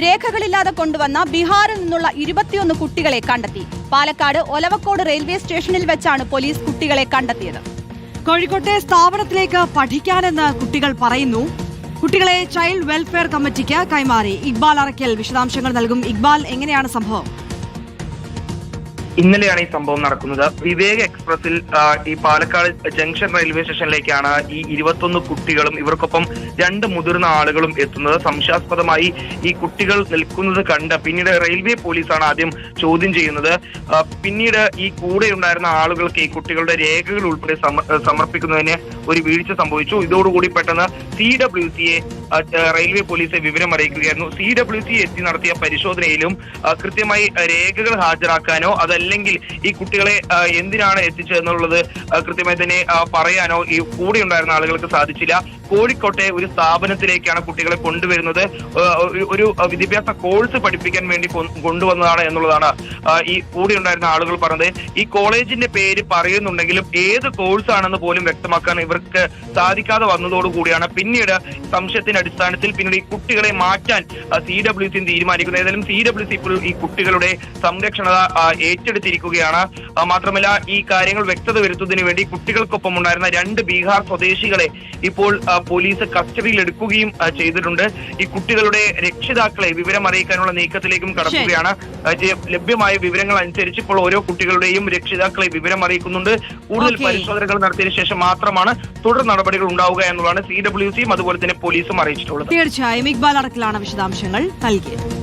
രേഖകളില്ലാതെ കൊണ്ടുവന്ന ബീഹാറിൽ നിന്നുള്ള ഇരുപത്തിയൊന്ന് കുട്ടികളെ കണ്ടെത്തി. പാലക്കാട് ഒലവക്കോട് റെയിൽവേ സ്റ്റേഷനിൽ വെച്ചാണ് പോലീസ് കുട്ടികളെ കണ്ടെത്തിയത്. കോഴിക്കോട്ടെ സ്ഥാപനത്തിലേക്ക് പഠിക്കാനെന്ന് കുട്ടികൾ പറയുന്നു. കുട്ടികളെ ചൈൽഡ് വെൽഫെയർ കമ്മിറ്റിക്ക് കൈമാറി. ഇക്ബാൽ അറക്കൽ വിശദാംശങ്ങൾ നൽകും. ഇക്ബാൽ എങ്ങനെയാണ് സംഭവം? ഇന്നലെയാണ് ഈ സംഭവം നടക്കുന്നത്. വിവേക് എക്സ്പ്രസിൽ ഈ പാലക്കാട് ജംഗ്ഷൻ റെയിൽവേ സ്റ്റേഷനിലേക്കാണ് ഈ ഇരുപത്തൊന്ന് കുട്ടികളും ഇവർക്കൊപ്പം രണ്ട് മുതിർന്ന ആളുകളും എത്തുന്നത്. സംശയാസ്പദമായി ഈ കുട്ടികൾ നിൽക്കുന്നത് കണ്ട് പിന്നീട് റെയിൽവേ പോലീസാണ് ആദ്യം ചോദ്യം ചെയ്യുന്നത്. പിന്നീട് ഈ കൂടെ ഉണ്ടായിരുന്ന ആളുകൾക്ക് ഈ കുട്ടികളുടെ രേഖകൾ ഉൾപ്പെടെ സമ- സമർപ്പിക്കുന്നതിന് ഒരു വീഴ്ച സംഭവിച്ചു. ഇതോടുകൂടി പെട്ടെന്ന് സി ഡബ്ല്യു സിയെ റെയിൽവേ പോലീസ് വിവരം അറിയിക്കുകയായിരുന്നു. സി ഡബ്ല്യു സി എത്തി നടത്തിയ പരിശോധനയിലും കൃത്യമായി രേഖകൾ ഹാജരാക്കാനോ അതല്ലെങ്കിൽ ഈ കുട്ടികളെ എന്തിനാണ് എത്തിച്ചതെന്നുള്ളത് കൃത്യമായി തന്നെ പറയാനോ ഈ കൂടെ ഉണ്ടായിരുന്ന ആളുകൾക്ക് സാധിച്ചില്ല. കോഴിക്കോട്ടെ ഒരു സ്ഥാപനത്തിലേക്കാണ് കുട്ടികളെ കൊണ്ടുവരുന്നത്. ഒരു- വിദ്യാഭ്യാസ കോഴ്സ് പഠിപ്പിക്കാൻ വേണ്ടി കൊണ്ടുവന്നതാണ് എന്നുള്ളതാണ് ഈ കൂടെ ഉണ്ടായിരുന്ന ആളുകൾ പറഞ്ഞത്. ഈ കോളേജിന്റെ പേര് പറയുന്നുണ്ടെങ്കിലും ഏത് കോഴ്സ് ആണെന്ന് പോലും വ്യക്തമാക്കാൻ ഇവർക്ക് സാധിക്കാതെ വന്നതോടുകൂടിയാണ് പിന്നീട് സംശയത്തിന്റെ അടിസ്ഥാനത്തിൽ പിന്നീട് ഈ കുട്ടികളെ മാറ്റാൻ സി ഡബ്ല്യു സി തീരുമാനിക്കുന്നത് ഏതായാലും സി ഡബ്ല്യു സി ഇപ്പോൾ ഈ കുട്ടികളുടെ സംരക്ഷണത ഏറ്റെടുത്തിരിക്കുകയാണ്. മാത്രമല്ല ഈ കാര്യങ്ങൾ വ്യക്തത വരുത്തുന്നതിന് വേണ്ടി കുട്ടികൾക്കൊപ്പം ഉണ്ടായിരുന്ന രണ്ട് ബീഹാർ സ്വദേശികളെ ഇപ്പോൾ പോലീസ് കസ്റ്റഡിയിൽ എടുക്കുകയും ചെയ്തിട്ടുണ്ട്. ഈ കുട്ടികളുടെ രക്ഷിതാക്കളെ വിവരം അറിയിക്കാനുള്ള നീക്കത്തിലേക്കും കടക്കുകയാണ്. ലഭ്യമായ വിവരങ്ങൾ അനുസരിച്ച് ഇപ്പോൾ ഓരോ കുട്ടികളുടെയും രക്ഷിതാക്കളെ വിവരം അറിയിക്കുന്നുണ്ട്. കൂടുതൽ പരിശോധനകൾ നടത്തിയതിനു ശേഷം മാത്രമാണ് തുടർ നടപടികൾ ഉണ്ടാവുക എന്നുള്ളതാണ് സി ഡബ്ല്യു സിയും അതുപോലെ തന്നെ പോലീസും അറിയിച്ചിട്ടുള്ളത്. തീർച്ചയായും ഇക്ബാൽ അറക്കലാണ് വിശദാംശങ്ങൾ നൽകിയത്.